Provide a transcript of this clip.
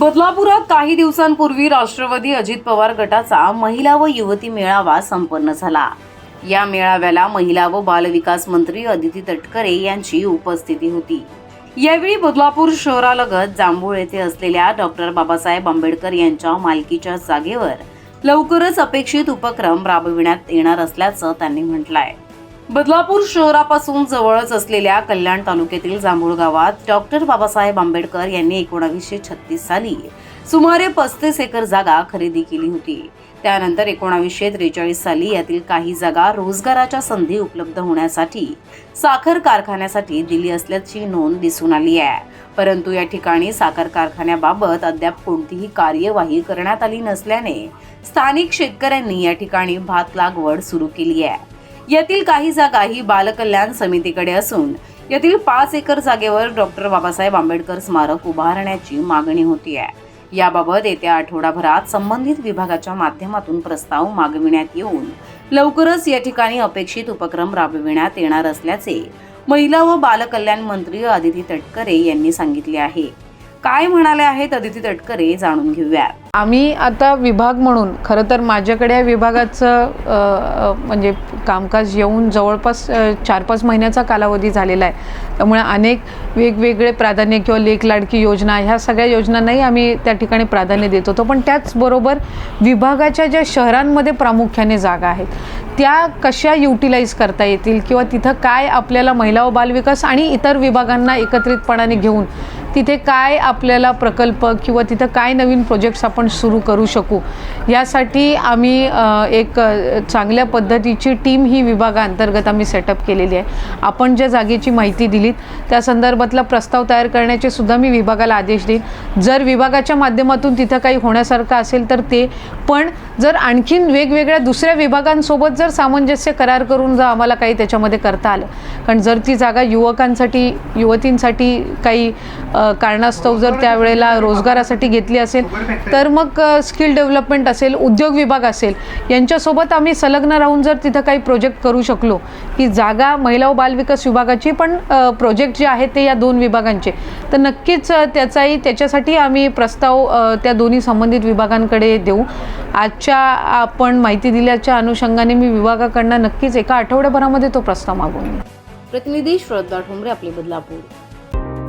बदलापुरात काही दिवसांपूर्वी राष्ट्रवादी अजित पवार गटाचा महिला व युवती मेळावा संपन्न झाला. या मेळाव्याला महिला व बालविकास मंत्री अदिती तटकरे यांची उपस्थिती होती. यावेळी बदलापूर शहरालगत जांभूळ येथे असलेल्या डॉक्टर बाबासाहेब आंबेडकर यांच्या मालकीच्या जागेवर लवकरच अपेक्षित उपक्रम राबविण्यात येणार असल्याचं त्यांनी म्हटलं आहे बदलापूर शहरापासून जवळच असलेल्या कल्याण तालुक्यातील जांभूळ गावात डॉक्टर बाबासाहेब आंबेडकर यांनी एकोणावीसशे छत्तीस साली सुमारे पस्तीस एकर जागा खरेदी केली होती. त्यानंतर एकोणावीसशे त्रेचाळीस साली यातील काही जागा रोजगाराच्या संधी उपलब्ध होण्यासाठी साखर कारखान्यासाठी दिली असल्याची नोंद दिसून आली आहे. परंतु या ठिकाणी साखर कारखान्याबाबत अद्याप कोणतीही कार्यवाही करण्यात आली नसल्याने स्थानिक शेतकऱ्यांनी या ठिकाणी भात लागवड सुरू केली आहे. यातील काही जागा ही बालकल्याण समितीकडे असून यातील पाच एकर जागेवर डॉक्टर बाबासाहेब आंबेडकर स्मारक उभारण्याची मागणी होती आहे. याबाबत येत्या आठवडाभरात संबंधित विभागाच्या माध्यमातून प्रस्ताव मागविण्यात येऊन लवकरच या ठिकाणी अपेक्षित उपक्रम राबविण्यात येणार असल्याचे महिला व बालकल्याण मंत्री अदिती तटकरे यांनी सांगितले आहे. काय म्हणाले आहेत अदिती तटकरे जाणून घेऊया. आम्ही आता विभाग म्हणून खरं तर माझ्याकडे या विभागाचं म्हणजे कामकाज येऊन जवळपास चार पाच महिन्याचा कालावधी झालेला आहे. त्यामुळे अनेक वेगवेगळे प्राधान्य किंवा लेख लाडकी योजना ह्या सगळ्या योजनांनाही आम्ही त्या ठिकाणी प्राधान्य देत होतो. पण त्याचबरोबर विभागाच्या ज्या शहरांमध्ये प्रामुख्याने जागा आहेत त्या कशा युटिलाइज करता येतील? किंवा तिथं काय आपल्याला महिला व बालविकास आणि इतर विभागांना एकत्रितपणाने घेऊन तिथे काय आपल्याला प्रकल्प किंवा तिथं काय नवीन प्रोजेक्ट्स आपण सुरू करू शकू? यासाठी आम्ही एक चांगल्या पद्धतीची टीम ही विभागाअंतर्गत आम्ही सेटअप केलेली आहे. आपण ज्या जागेची माहिती दिलीत त्या संदर्भातला प्रस्ताव तयार करण्याचे सुद्धा मी विभागाला आदेश देईन. जर विभागाच्या माध्यमातून तिथं काही होण्यासारखं असेल तर ते पण जर आणखीन वेगवेगळ्या दुसऱ्या विभागांसोबत जर सामंजस्य करार करून जर आम्हाला काही त्याच्यामध्ये करता आलं. कारण जर ती जागा युवकांसाठी युवतींसाठी काही कारणास्तव जर त्यावेळेला रोजगारासाठी घेतली असेल तर मग स्किल डेव्हलपमेंट असेल उद्योग विभाग असेल यांच्यासोबत आम्ही संलग्न राहून जर तिथं काही प्रोजेक्ट करू शकलो की जागा महिला व बालविकास विभागाची पण प्रोजेक्ट जे आहेत ते या दोन विभागांचे तर नक्कीच त्याचाही त्याच्यासाठी आम्ही प्रस्ताव त्या दोन्ही संबंधित विभागांकडे देऊ. आजच्या आपण माहिती दिल्याच्या अनुषंगाने मी विभागाकडनं नक्कीच एका आठवड्याभरामध्ये तो प्रस्ताव मागवून प्रतिनिधी श्रद्धा ठोंबरे आपले बदलापूर.